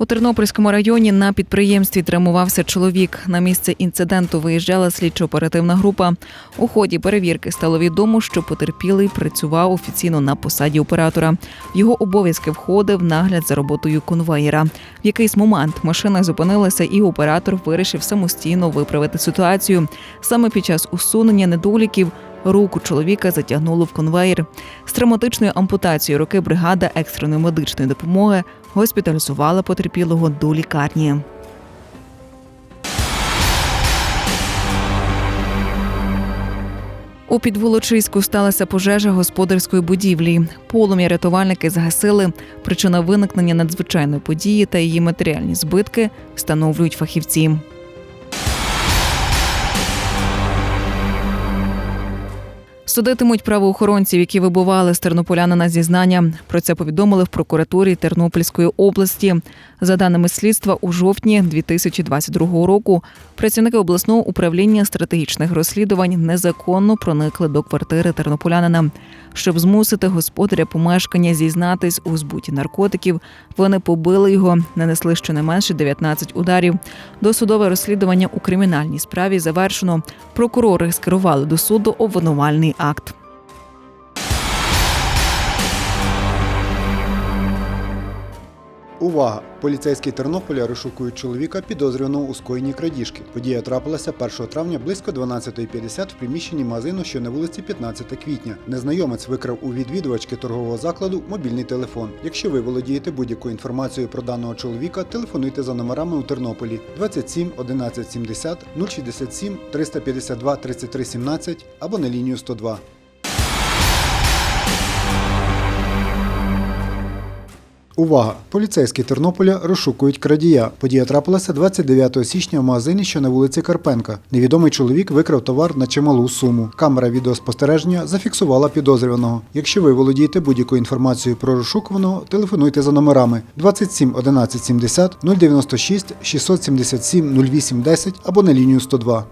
У Тернопільському районі на підприємстві травмувався чоловік. На місце інциденту виїжджала слідчо-оперативна група. У ході перевірки стало відомо, що потерпілий працював офіційно на посаді оператора. Його обов'язки входив нагляд за роботою конвеєра. В якийсь момент машина зупинилася, і оператор вирішив самостійно виправити ситуацію. Саме під час усунення недоліків руку чоловіка затягнуло в конвеєр. З травматичною ампутацією руки бригада екстреної медичної допомоги госпіталізувала потерпілого до лікарні. У Підволочиську сталася пожежа господарської будівлі. Полум'я рятувальники загасили. Причина виникнення надзвичайної події та її матеріальні збитки встановлюють фахівці. Судитимуть правоохоронців, які вибували з тернополяна на зізнання. Про це повідомили в прокуратурі Тернопільської області. За даними слідства, у жовтні 2022 року працівники обласного управління стратегічних розслідувань незаконно проникли до квартири тернополянина. Щоб змусити господаря помешкання зізнатись у збуті наркотиків, вони побили його, нанесли щонайменше 19 ударів. Досудове розслідування у кримінальній справі завершено. Прокурори скерували до суду обвинувальний акт. Увага! Поліцейські Тернополя розшукують чоловіка, підозрюваного у скоєнні крадіжки. Подія трапилася 1 травня близько 12.50 в приміщенні магазину, що на вулиці 15 квітня. Незнайомець викрав у відвідувачки торгового закладу мобільний телефон. Якщо ви володієте будь-якою інформацією про даного чоловіка, телефонуйте за номерами у Тернополі 27 11 70 067 352 33 17 або на лінію 102. Увага! Поліцейські Тернополя розшукують крадія. Подія трапилася 29 січня в магазині, що на вулиці Карпенка. Невідомий чоловік викрав товар на чималу суму. Камера відеоспостереження зафіксувала підозрюваного. Якщо ви володієте будь-якою інформацією про розшукуваного, телефонуйте за номерами 27 11 70 096 677 08 10 або на лінію 102.